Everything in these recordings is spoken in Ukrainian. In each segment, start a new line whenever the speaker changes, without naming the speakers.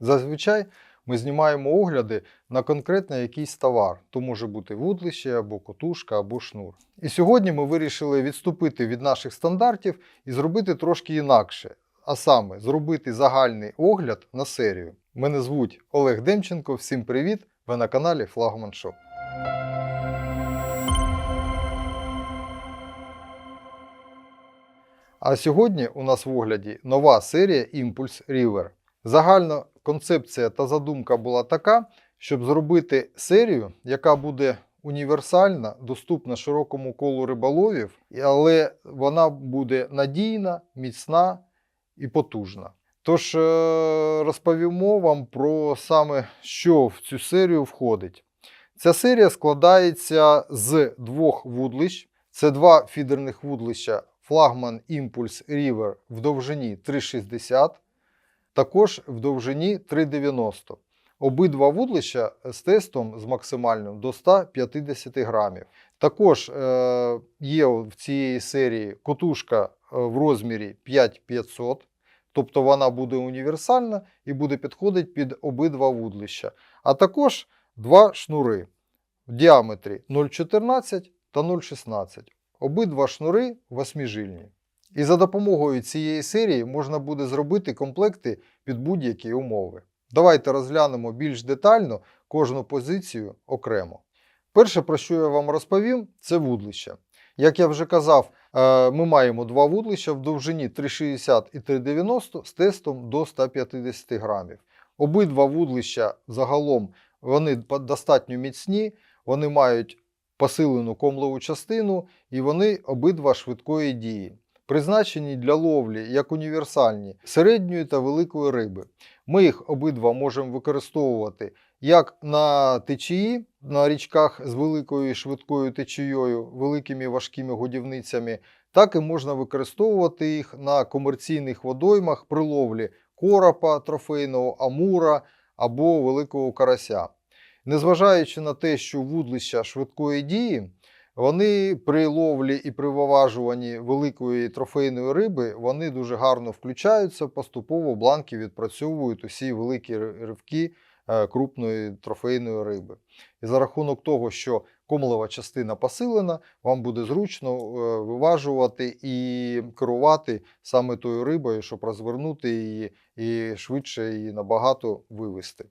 Зазвичай ми знімаємо огляди на конкретний якийсь товар. То може бути вудлище або котушка, або шнур. І сьогодні ми вирішили відступити від наших стандартів і зробити трошки інакше. А саме зробити загальний огляд на серію. Мене звуть Олег Демченко. Всім привіт! Ви на каналі Флагман Шоп. А сьогодні у нас в огляді нова серія Impulse River. Загальна концепція та задумка була така, щоб зробити серію, яка буде універсальна, доступна широкому колу риболовів, але вона буде надійна, міцна і потужна. Тож е, розповімо вам про саме, що в цю серію входить. Ця серія складається з двох вудлищ. Це два фідерних вудлища флагман Impulse River в довжині 3,60, також в довжині 3,90. Обидва вудлища з тестом з максимальним до 150 грамів. Також е, є в цієї серії котушка е, в розмірі 5500, тобто вона буде універсальна і буде підходити під обидва вудлища. А також два шнури в діаметрі 0,14 та 0,16. Обидва шнури восьмижильні. І за допомогою цієї серії можна буде зробити комплекти під будь-які умови. Давайте розглянемо більш детально кожну позицію окремо. Перше, про що я вам розповім, це вудлища. Як я вже казав, е, ми маємо два вудлища в довжині 3,60 і 3,90 з тестом до 150 грамів. Обидва вудлища загалом вони достатньо міцні, вони мають посилену комлову частину і вони обидва швидкої дії, призначені для ловлі як універсальні середньої та великої риби. Ми їх обидва можемо використовувати як на течії, на річках з великою і швидкою течією, великими важкими годівницями, так і можна використовувати їх на комерційних водоймах при ловлі коропа трофейного, амура або великого карася. Незважаючи на те, що вудлища швидкої дії, вони при ловлі і при виважуванні великої трофейної риби вони дуже гарно включаються, поступово бланки відпрацьовують усі великі ривки е, крупної трофейної риби. І за рахунок того, що комлева частина посилена, вам буде зручно е, виважувати і керувати саме тою рибою, щоб розвернути її і швидше її набагато вивести.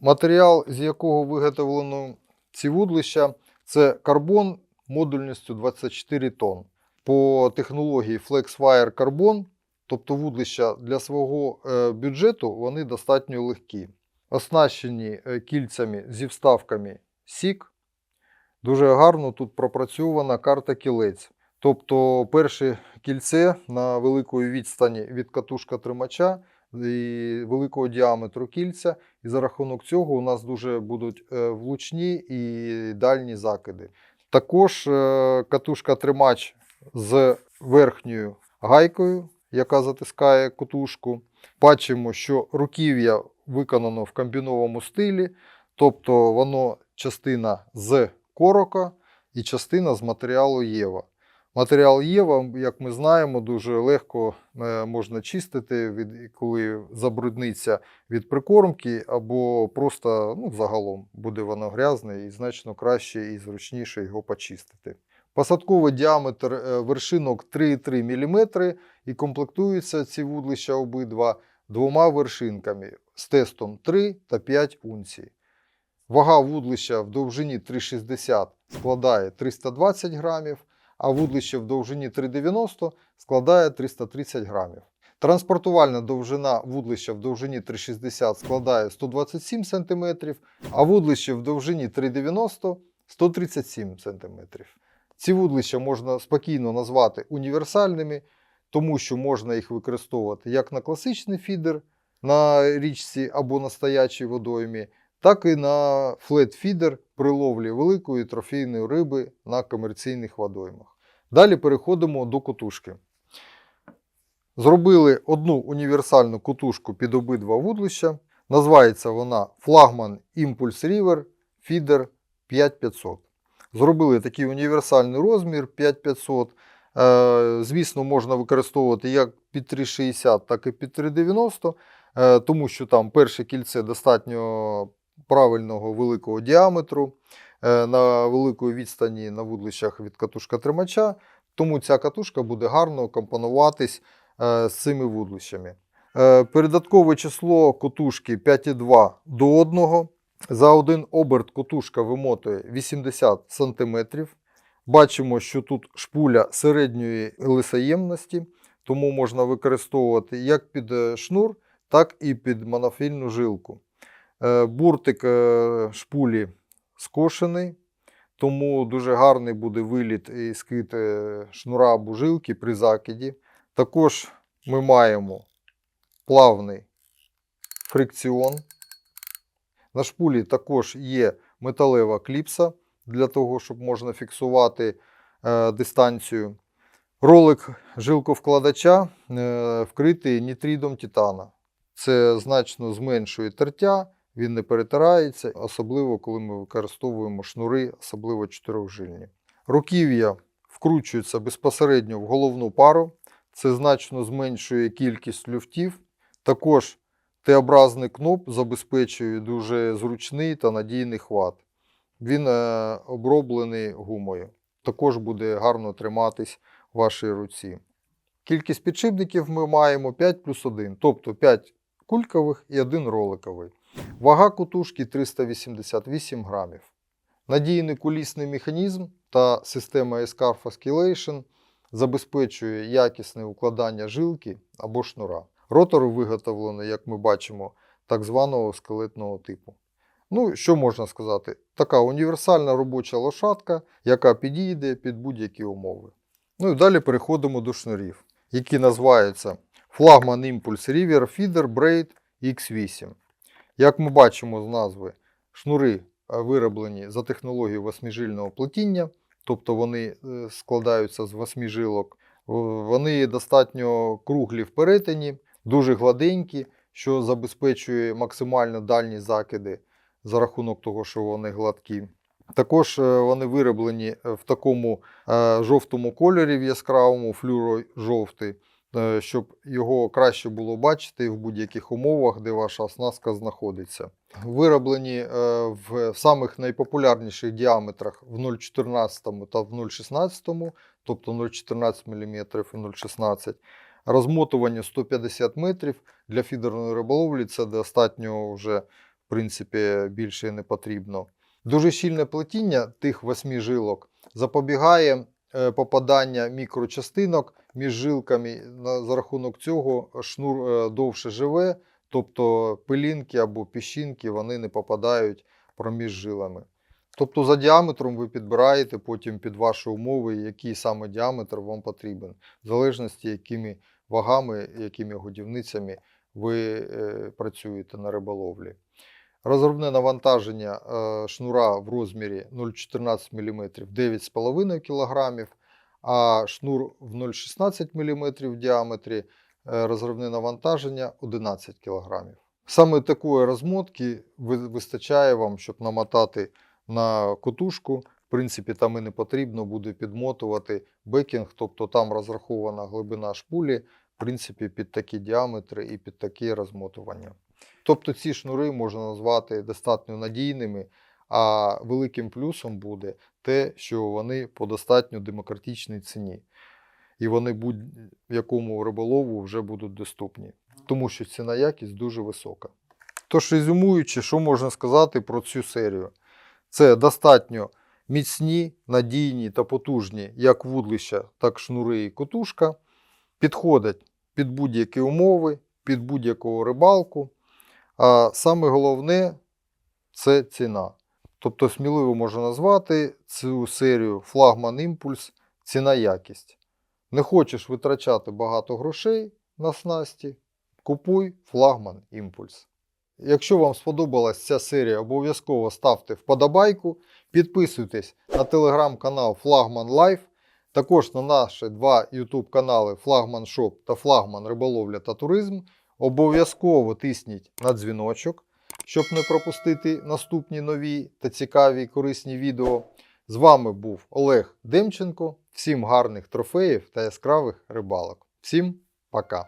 Матеріал, з якого виготовлено ці вудлища, це карбон модульністю 24 тонн. По технології FlexWire Carbon, тобто вудлища для свого е, бюджету, вони достатньо легкі. Оснащені е, кільцями зі вставками SIG. Дуже гарно тут пропрацьована карта кілець. Тобто перше кільце на великої відстані від катушка тримача великого діаметру кільця, і за рахунок цього у нас дуже будуть е, влучні і дальні закиди. Також е, катушка тримач з верхньою гайкою, яка затискає катушку. Бачимо, що руків'я виконано в комбіновому стилі, тобто воно частина з корока і частина з матеріалу Єва. Матеріал Єва, як ми знаємо, дуже легко е, можна чистити, від, коли забрудниться від прикормки, або просто ну, загалом буде воно грязне і значно краще і зручніше його почистити. Посадковий діаметр е, вершинок 3,3 мм і комплектуються ці вудлища обидва двома вершинками з тестом 3 та 5 унцій. Вага вудлища в довжині 3,60 складає 320 грамів, а вудлище в довжині 3,90 складає 330 грамів. Транспортувальна довжина вудлища в довжині 3,60 складає 127 см, а вудлище в довжині 3,90 137 см. Ці вудлища можна спокійно назвати універсальними, тому що можна їх використовувати як на класичний фідер на річці або на стоячій водоймі, так і на флет-фідер при ловлі великої трофейної риби на комерційних водоймах. Далі переходимо до котушки. Зробили одну універсальну котушку під обидва вудлища. Називається вона флагман Impulse River Feeder 5500. Зробили такий універсальний розмір 5500. Е, Звісно, можна використовувати як під 360, так і під 390. е, тому що там перше кільце достатньо правильного великого діаметру, е, на великої відстані на вудлищах від катушка тримача, тому ця катушка буде гарно компонуватись е, з цими вудлищами. Е, Передаткове число котушки 5,2 до 1. За один оберт котушка вимотує 80 см. Бачимо, що тут шпуля середньої лисоємності, тому можна використовувати як під шнур, так і під монофільну жилку. Е, Буртик е, шпулі скошений, тому дуже гарний буде виліт і скид е, шнура або жилки при закиді. Також ми маємо плавний фрикціон. На шпулі також є металева кліпса для того, щоб можна фіксувати дистанцію. Ролик жилковкладача вкритий нітридом титана. Це значно зменшує тертя, він не перетирається, особливо коли ми використовуємо шнури, особливо чотирьохжильні. Руків'я вкручуються безпосередньо в головну пару. Це значно зменшує кількість люфтів. Також Т-образний кноп забезпечує дуже зручний та надійний хват. Він е, оброблений гумою. Також буде гарно триматись в вашій руці. Кількість підшипників ми маємо 5 плюс 1, тобто 5 кулькових і 1 роликовий. Вага кутушки 388 грамів. Надійний кулісний механізм та система S-Carf Oscillation забезпечує якісне укладання жилки або шнура. Ротор виготовлено, як ми бачимо, так званого скелетного типу. Ну, що можна сказати? Така універсальна робоча лошадка, яка підійде під будь-які умови. Ну і далі переходимо до шнурів, які називаються флагман Impulse River Feeder Braid X8. Як ми бачимо з назви, шнури е, вироблені за технологією восьмижильного плетіння, тобто вони е, складаються з восьми жилок. Вони достатньо круглі в перетині, дуже гладенькі, що забезпечує максимально дальні закиди за рахунок того, що вони гладкі. Також е, вони вироблені в такому жовтому кольорі, в яскравому флюро-жовтий, е, щоб його краще було бачити в будь-яких умовах, де ваша оснастка знаходиться. Вироблені е, в самих найпопулярніших діаметрах в 0,14 та в 0,16, тобто 0,14 мм і 0,16 Розмотування 150 метрів для фідерної риболовлі це достатньо вже, в принципі, більше не потрібно. Дуже щільне плетіння тих восьми жилок запобігає е, попадання мікрочастинок між жилками. За рахунок цього шнур е, довше живе, тобто пилінки або піщинки вони не попадають проміж жилами. Тобто за діаметром ви підбираєте потім під ваші умови, який саме діаметр вам потрібен, в залежності, якими вагами, якими годівницями ви е, працюєте на риболовлі. Розробне навантаження е, шнура в розмірі 0,14 мм 9,5 кг, а шнур в 0,16 мм в діаметрі е, розривне навантаження 11 кг. Саме такої розмотки вистачає вам, щоб намотати на котушку. В принципі, там і не потрібно буде підмотувати бекінг, тобто там розрахована глибина шпулі, в принципі, під такі діаметри і під такі розмотування. Тобто ці шнури можна назвати достатньо надійними, а великим плюсом буде те, що вони по достатньо демократичній ціні. І вони будь-якому риболову вже будуть доступні, тому що ціна якість дуже висока. Тож, резюмуючи, що можна сказати про цю серію? Це достатньо міцні, надійні та потужні як вудлища, так шнури і котушка. Підходять під будь-які умови, під будь-яку рибалку. А саме головне це ціна. Тобто сміливо можна назвати цю серію флагман імпульс ціна якість. Не хочеш витрачати багато грошей на снасті, купуй флагман імпульс. Якщо вам сподобалась ця серія, обов'язково ставте вподобайку, підписуйтесь на телеграм-канал Флагман Лайф, також на наші два YouTube канали Флагман Шоп та Флагман Риболовля та Туризм. Обов'язково тисніть на дзвіночок, щоб не пропустити наступні нові та цікаві корисні відео. З вами був Олег Демченко. Всім гарних трофеїв та яскравих рибалок. Всім пока!